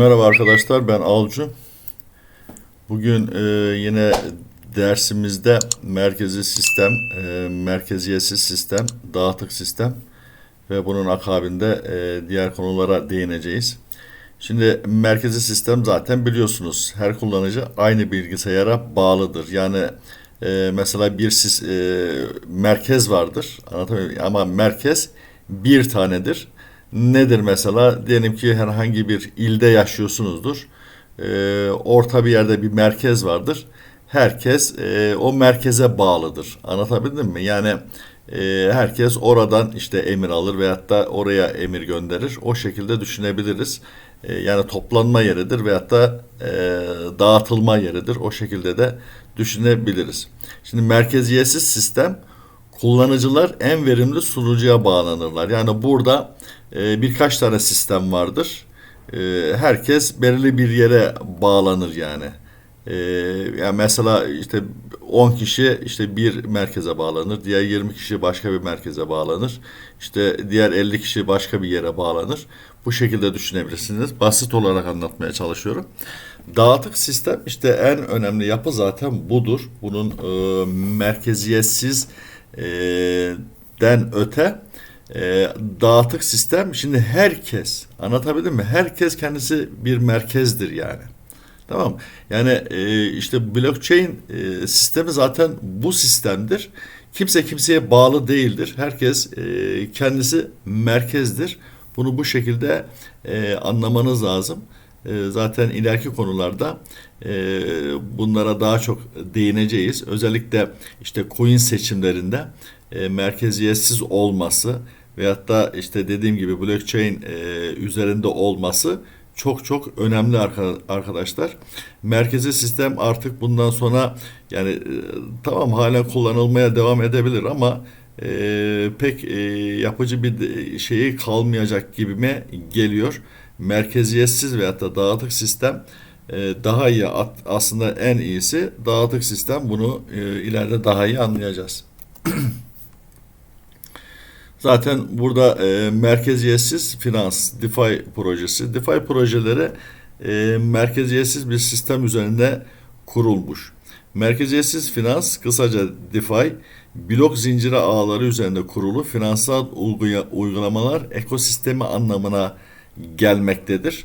Merhaba arkadaşlar ben Alcu. Bugün e, yine dersimizde merkezi sistem, e, merkeziyetsiz sistem, dağıtık sistem ve bunun akabinde e, diğer konulara değineceğiz. Şimdi merkezi sistem zaten biliyorsunuz her kullanıcı aynı bilgisayara bağlıdır. Yani e, mesela bir e, merkez vardır ama merkez bir tanedir. Nedir mesela? Diyelim ki herhangi bir ilde yaşıyorsunuzdur. Ee, orta bir yerde bir merkez vardır. Herkes e, o merkeze bağlıdır. Anlatabildim mi? Yani e, herkes oradan işte emir alır veyahut da oraya emir gönderir. O şekilde düşünebiliriz. E, yani toplanma yeridir veyahut da e, dağıtılma yeridir. O şekilde de düşünebiliriz. Şimdi merkeziyetsiz sistem kullanıcılar en verimli sunucuya bağlanırlar. Yani burada e, birkaç tane sistem vardır. E, herkes belirli bir yere bağlanır yani. E, yani mesela işte 10 kişi işte bir merkeze bağlanır, diğer 20 kişi başka bir merkeze bağlanır. İşte diğer 50 kişi başka bir yere bağlanır. Bu şekilde düşünebilirsiniz. Basit olarak anlatmaya çalışıyorum. Dağıtık sistem işte en önemli yapı zaten budur. Bunun e, merkeziyetsiz e, den öte e, dağıtık sistem şimdi herkes anlatabildim mi? Herkes kendisi bir merkezdir yani. Tamam? Yani e, işte blockchain e, sistemi zaten bu sistemdir. Kimse kimseye bağlı değildir. Herkes e, kendisi merkezdir. Bunu bu şekilde e, anlamanız lazım. E, zaten ileriki konularda e, bunlara daha çok değineceğiz. Özellikle işte coin seçimlerinde e, merkeziyetsiz olması veyahut da işte dediğim gibi blockchain e, üzerinde olması çok çok önemli arkadaşlar. Merkezi sistem artık bundan sonra yani e, tamam hala kullanılmaya devam edebilir ama e, pek e, yapıcı bir şeyi kalmayacak gibime geliyor. Merkeziyetsiz veyahut da dağıtık sistem e, daha iyi aslında en iyisi dağıtık sistem bunu e, ileride daha iyi anlayacağız. Zaten burada e, merkeziyetsiz finans, DeFi projesi. DeFi projeleri e, merkeziyetsiz bir sistem üzerinde kurulmuş. Merkeziyetsiz finans, kısaca DeFi, blok zinciri ağları üzerinde kurulu finansal uygulamalar ekosistemi anlamına gelmektedir.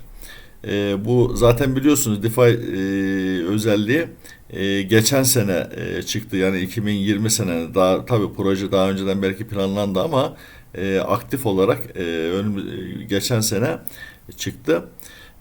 E, bu zaten biliyorsunuz DeFi e, özelliği e, geçen sene e, çıktı. Yani 2020 sene daha tabii proje daha önceden belki planlandı ama e, aktif olarak e, önüm, geçen sene çıktı.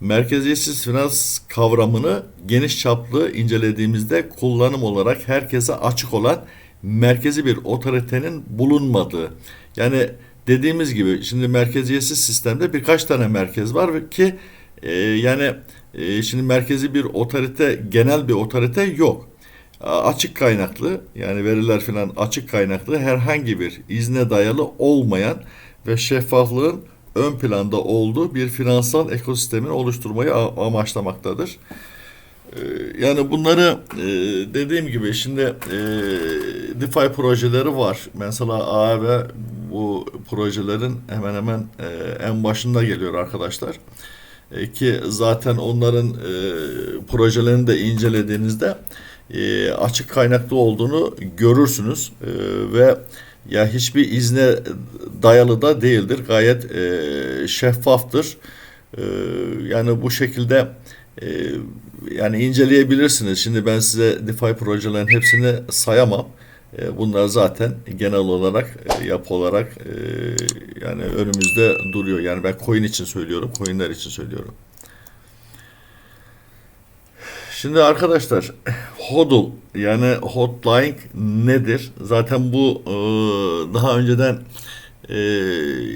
Merkeziyetsiz finans kavramını geniş çaplı incelediğimizde kullanım olarak herkese açık olan merkezi bir otoritenin bulunmadığı. Yani dediğimiz gibi şimdi merkeziyetsiz sistemde birkaç tane merkez var ki e, yani e, şimdi merkezi bir otorite, genel bir otorite yok. Açık kaynaklı yani veriler falan açık kaynaklı herhangi bir izne dayalı olmayan ve şeffaflığın ön planda olduğu bir finansal ekosistemin oluşturmayı amaçlamaktadır. E, yani bunları e, dediğim gibi şimdi e, DeFi projeleri var. Mesela AAV bu projelerin hemen hemen en başında geliyor arkadaşlar. E, ki zaten onların e, projelerini de incelediğinizde e, açık kaynaklı olduğunu görürsünüz e, ve ya hiçbir izne dayalı da değildir. Gayet e, şeffaftır. E, yani bu şekilde e, yani inceleyebilirsiniz. Şimdi ben size DeFi projelerin hepsini sayamam. E, bunlar zaten genel olarak e, yapı olarak e, yani önümüzde duruyor. Yani ben coin için söylüyorum, coinler için söylüyorum. Şimdi arkadaşlar HODL yani hotline nedir? Zaten bu daha önceden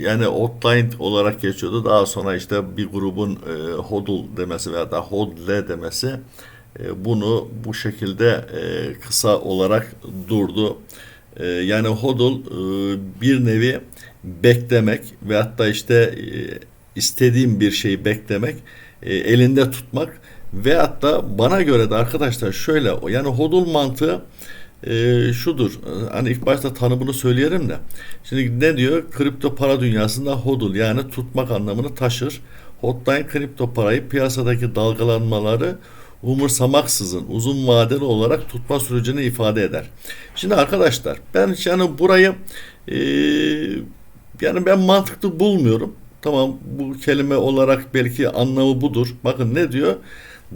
yani hotline olarak geçiyordu. Daha sonra işte bir grubun HODL demesi veya da HODL demesi bunu bu şekilde e, kısa olarak durdu. E, yani hodl bir nevi beklemek ve hatta işte istediğim bir şeyi beklemek, elinde tutmak ve hatta bana göre de arkadaşlar şöyle yani hodl mantığı e, şudur. Hani ilk başta tanımını söyleyelim de. Şimdi ne diyor? Kripto para dünyasında hodl yani tutmak anlamını taşır. Hotline kripto parayı piyasadaki dalgalanmaları umursamaksızın uzun vadeli olarak tutma sürecini ifade eder. Şimdi arkadaşlar ben yani burayı e, yani ben mantıklı bulmuyorum. Tamam bu kelime olarak belki anlamı budur. Bakın ne diyor?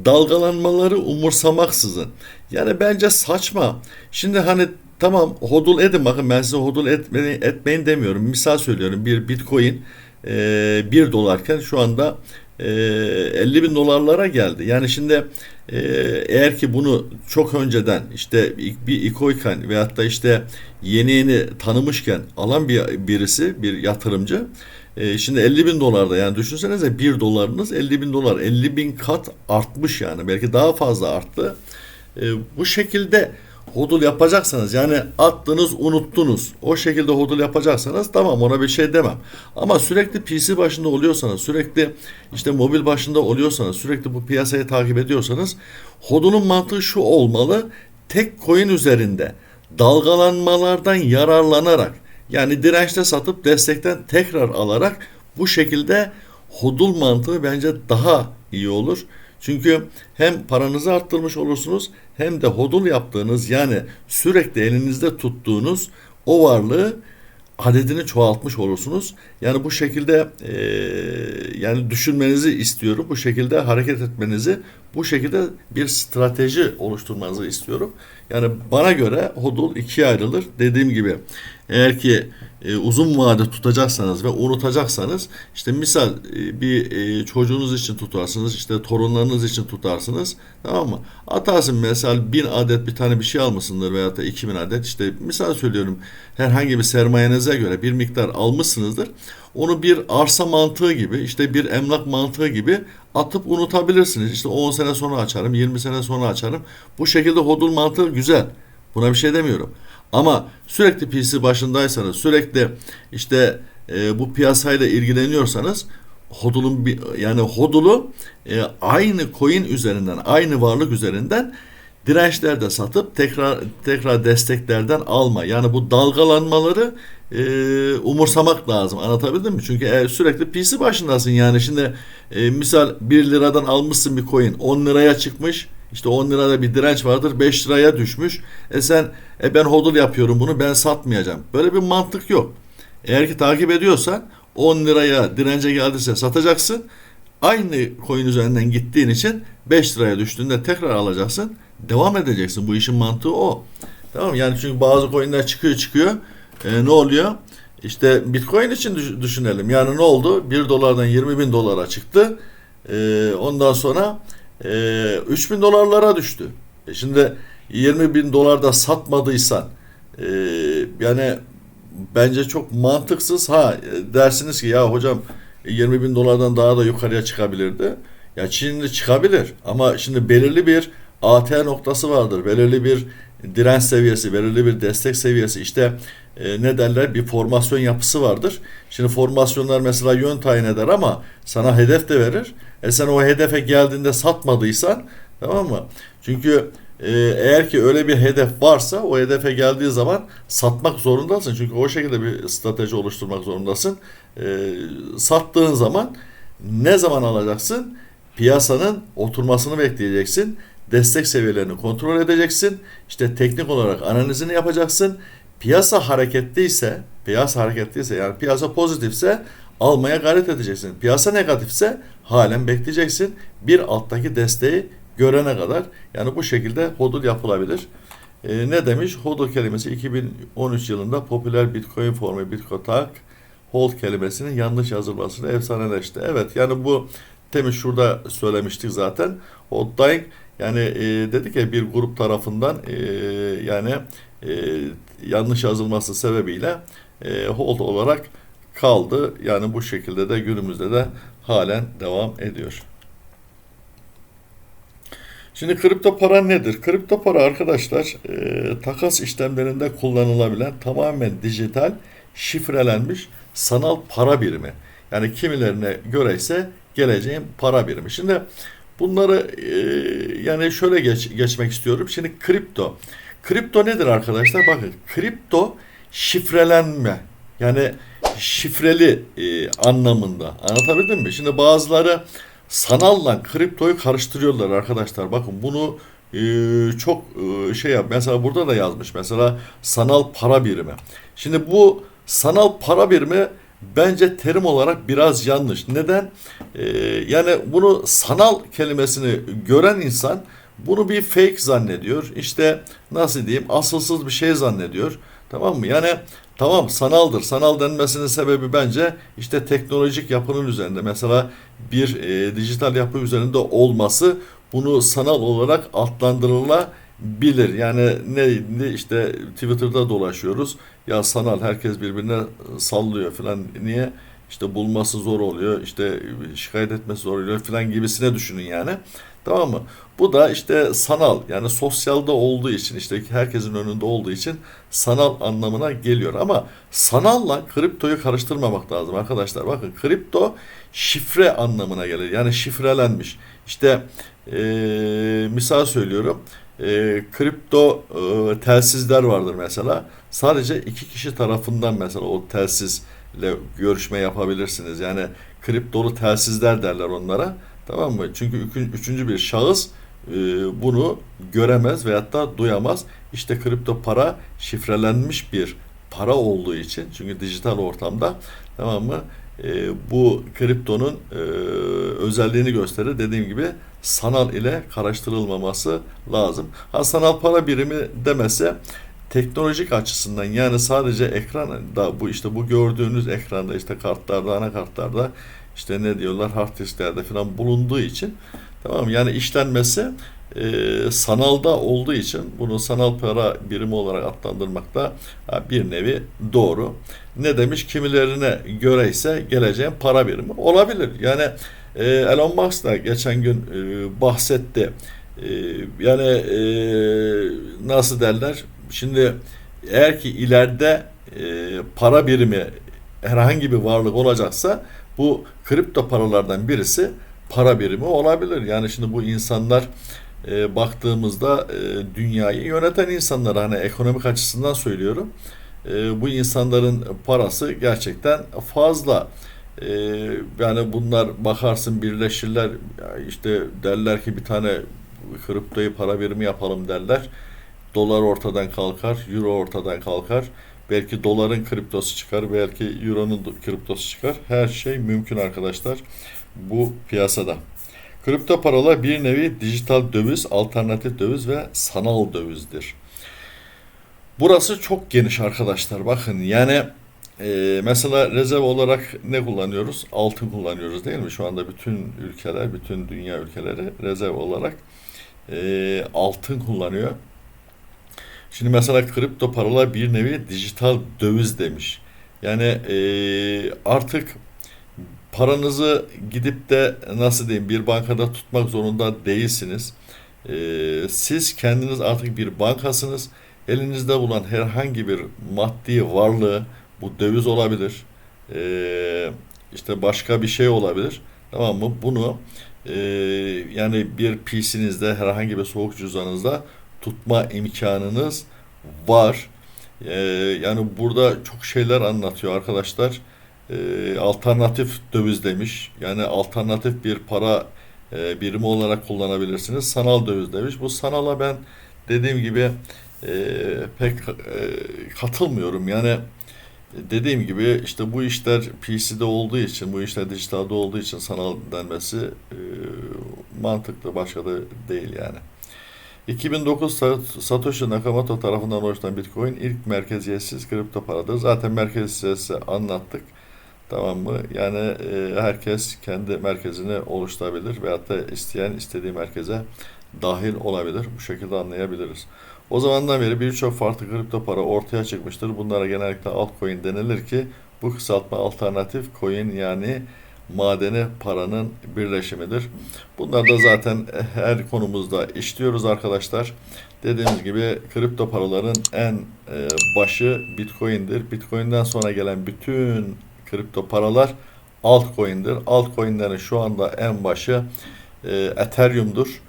Dalgalanmaları umursamaksızın. Yani bence saçma. Şimdi hani tamam hodul edin bakın ben size hodul etmeyin, etmeyin demiyorum. Misal söylüyorum bir bitcoin e, 1 dolarken şu anda e, 50 bin dolarlara geldi. Yani şimdi e, eğer ki bunu çok önceden işte bir ikoyken veyahut da işte yeni yeni tanımışken alan bir birisi bir yatırımcı e, şimdi 50 bin dolarda yani düşünsenize 1 dolarınız 50 bin dolar 50 bin kat artmış yani belki daha fazla arttı. E, bu şekilde hodul yapacaksanız yani attınız unuttunuz o şekilde hodul yapacaksanız tamam ona bir şey demem. Ama sürekli PC başında oluyorsanız sürekli işte mobil başında oluyorsanız sürekli bu piyasayı takip ediyorsanız hodulun mantığı şu olmalı tek coin üzerinde dalgalanmalardan yararlanarak yani dirençte satıp destekten tekrar alarak bu şekilde hodul mantığı bence daha iyi olur. Çünkü hem paranızı arttırmış olursunuz hem de hodul yaptığınız yani sürekli elinizde tuttuğunuz o varlığı adedini çoğaltmış olursunuz. Yani bu şekilde e, yani düşünmenizi istiyorum. Bu şekilde hareket etmenizi, bu şekilde bir strateji oluşturmanızı istiyorum. Yani bana göre hodul ikiye ayrılır. Dediğim gibi eğer ki e, uzun vade tutacaksanız ve unutacaksanız işte misal e, bir e, çocuğunuz için tutarsınız işte torunlarınız için tutarsınız tamam mı? Atarsın mesela bin adet bir tane bir şey almışsındır veyahut da iki bin adet işte misal söylüyorum herhangi bir sermayenize göre bir miktar almışsınızdır. Onu bir arsa mantığı gibi işte bir emlak mantığı gibi atıp unutabilirsiniz. İşte 10 sene sonra açarım 20 sene sonra açarım. Bu şekilde hodul mantığı güzel. Buna bir şey demiyorum. Ama sürekli PC başındaysanız, sürekli işte e, bu piyasayla ilgileniyorsanız hodulun bir, yani hodulu e, aynı coin üzerinden, aynı varlık üzerinden dirençlerde satıp tekrar tekrar desteklerden alma. Yani bu dalgalanmaları e, umursamak lazım. Anlatabildim mi? Çünkü eğer sürekli PC başındasın yani şimdi e, misal 1 liradan almışsın bir coin 10 liraya çıkmış işte 10 lirada bir direnç vardır 5 liraya düşmüş. E sen e ben hodl yapıyorum bunu ben satmayacağım. Böyle bir mantık yok. Eğer ki takip ediyorsan 10 liraya dirence geldiyse satacaksın. Aynı coin üzerinden gittiğin için 5 liraya düştüğünde tekrar alacaksın. Devam edeceksin. Bu işin mantığı o. Tamam Yani çünkü bazı coinler çıkıyor çıkıyor. E, ne oluyor? İşte Bitcoin için düşünelim. Yani ne oldu? 1 dolardan 20 bin dolara çıktı. E, ondan sonra e, 3 bin dolarlara düştü. E şimdi 20 bin dolarda satmadıysan e, yani bence çok mantıksız. Ha dersiniz ki ya hocam 20 bin dolardan daha da yukarıya çıkabilirdi. Ya şimdi çıkabilir ama şimdi belirli bir AT noktası vardır. Belirli bir direnç seviyesi, belirli bir destek seviyesi. İşte e, ne derler bir formasyon yapısı vardır. Şimdi formasyonlar mesela yön tayin eder ama sana hedef de verir. E sen o hedefe geldiğinde satmadıysan tamam mı? Çünkü e, eğer ki öyle bir hedef varsa o hedefe geldiği zaman satmak zorundasın. Çünkü o şekilde bir strateji oluşturmak zorundasın. E, sattığın zaman ne zaman alacaksın? Piyasanın oturmasını bekleyeceksin destek seviyelerini kontrol edeceksin. İşte teknik olarak analizini yapacaksın. Piyasa hareketliyse, piyasa hareketliyse yani piyasa pozitifse almaya gayret edeceksin. Piyasa negatifse halen bekleyeceksin. Bir alttaki desteği görene kadar yani bu şekilde hodul yapılabilir. Ee, ne demiş? Hodul kelimesi 2013 yılında popüler Bitcoin formu Bitcoin hold kelimesinin yanlış yazılmasını efsaneleşti. Evet yani bu demiş şurada söylemiştik zaten. Holding yani e, dedik ya bir grup tarafından e, yani e, yanlış yazılması sebebiyle e, hold olarak kaldı. Yani bu şekilde de günümüzde de halen devam ediyor. Şimdi kripto para nedir? Kripto para arkadaşlar e, takas işlemlerinde kullanılabilen tamamen dijital şifrelenmiş sanal para birimi. Yani kimilerine göre ise geleceğin para birimi. Şimdi bunları e, yani şöyle geç, geçmek istiyorum. Şimdi kripto. Kripto nedir arkadaşlar? Bakın kripto şifrelenme Yani şifreli e, anlamında. Anlatabildim mi? Şimdi bazıları sanalla kriptoyu karıştırıyorlar arkadaşlar. Bakın bunu e, çok e, şey yap. Mesela burada da yazmış. Mesela sanal para birimi. Şimdi bu sanal para birimi bence terim olarak biraz yanlış. Neden? E, yani bunu sanal kelimesini gören insan bunu bir fake zannediyor. İşte nasıl diyeyim asılsız bir şey zannediyor. Tamam mı? Yani tamam sanaldır. Sanal denmesinin sebebi bence işte teknolojik yapının üzerinde. Mesela bir e, dijital yapı üzerinde olması bunu sanal olarak adlandırılabilir. Yani ne, ne işte Twitter'da dolaşıyoruz. Ya sanal herkes birbirine sallıyor falan. Niye? İşte bulması zor oluyor. işte şikayet etmesi zor oluyor falan gibisine düşünün yani. Tamam mı? Bu da işte sanal yani sosyalde olduğu için işte herkesin önünde olduğu için sanal anlamına geliyor. Ama sanalla kriptoyu karıştırmamak lazım arkadaşlar. Bakın kripto şifre anlamına gelir. Yani şifrelenmiş. İşte eee misal söylüyorum. Eee kripto eee, telsizler vardır mesela. Sadece iki kişi tarafından mesela o telsizle görüşme yapabilirsiniz. Yani kriptolu telsizler derler onlara. Tamam mı? Çünkü üçüncü bir şahıs e, bunu göremez veyahut da duyamaz. İşte kripto para şifrelenmiş bir para olduğu için çünkü dijital ortamda tamam mı? E, bu kriptonun e, özelliğini gösterir. Dediğim gibi sanal ile karıştırılmaması lazım. Ha sanal para birimi demese teknolojik açısından yani sadece ekranda bu işte bu gördüğünüz ekranda işte kartlarda anakartlarda işte ne diyorlar hard disklerde falan bulunduğu için tamam yani işlenmesi e, sanalda olduğu için bunu sanal para birimi olarak adlandırmak da bir nevi doğru. Ne demiş? Kimilerine göre ise geleceğin para birimi olabilir. Yani e, Elon Musk da geçen gün e, bahsetti. E, yani e, nasıl derler? Şimdi eğer ki ileride e, para birimi herhangi bir varlık olacaksa bu kripto paralardan birisi para birimi olabilir. Yani şimdi bu insanlar e, baktığımızda e, dünyayı yöneten insanlar hani ekonomik açısından söylüyorum. E, bu insanların parası gerçekten fazla. E, yani bunlar bakarsın birleşirler işte derler ki bir tane kriptoyu para birimi yapalım derler. Dolar ortadan kalkar, euro ortadan kalkar. Belki doların kriptosu çıkar, belki euronun kriptosu çıkar. Her şey mümkün arkadaşlar bu piyasada. Kripto paralar bir nevi dijital döviz, alternatif döviz ve sanal dövizdir. Burası çok geniş arkadaşlar. Bakın yani e, mesela rezerv olarak ne kullanıyoruz? Altın kullanıyoruz değil mi? Şu anda bütün ülkeler, bütün dünya ülkeleri rezerv olarak e, altın kullanıyor. Şimdi mesela kripto paralar bir nevi dijital döviz demiş. Yani e, artık paranızı gidip de nasıl diyeyim bir bankada tutmak zorunda değilsiniz. E, siz kendiniz artık bir bankasınız. Elinizde bulunan herhangi bir maddi varlığı bu döviz olabilir. E, işte başka bir şey olabilir. Tamam mı? Bunu e, yani bir PC'nizde herhangi bir soğuk cüzdanınızda tutma imkanınız var. Ee, yani burada çok şeyler anlatıyor arkadaşlar. Ee, alternatif döviz demiş. Yani alternatif bir para e, birimi olarak kullanabilirsiniz. Sanal döviz demiş. Bu sanala ben dediğim gibi e, pek e, katılmıyorum. Yani dediğim gibi işte bu işler PC'de olduğu için, bu işler dijitalde olduğu için sanal denmesi e, mantıklı. Başka da değil yani. 2009 Satoshi Nakamoto tarafından oluşturan Bitcoin ilk merkeziyetsiz kripto paradır. Zaten merkeziyetsiz anlattık. Tamam mı? Yani e, herkes kendi merkezini oluşturabilir veyahut da isteyen istediği merkeze dahil olabilir. Bu şekilde anlayabiliriz. O zamandan beri birçok farklı kripto para ortaya çıkmıştır. Bunlara genellikle altcoin denilir ki bu kısaltma alternatif coin yani madeni paranın birleşimidir. Bunlar da zaten her konumuzda işliyoruz arkadaşlar. Dediğimiz gibi kripto paraların en e, başı Bitcoin'dir. Bitcoin'den sonra gelen bütün kripto paralar altcoin'dir. Altcoin'lerin şu anda en başı e, Ethereum'dur.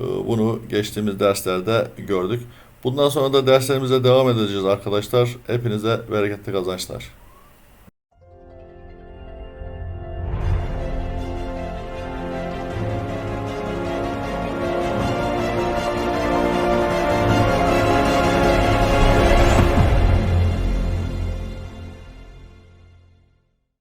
E, bunu geçtiğimiz derslerde gördük. Bundan sonra da derslerimize devam edeceğiz arkadaşlar. Hepinize bereketli kazançlar.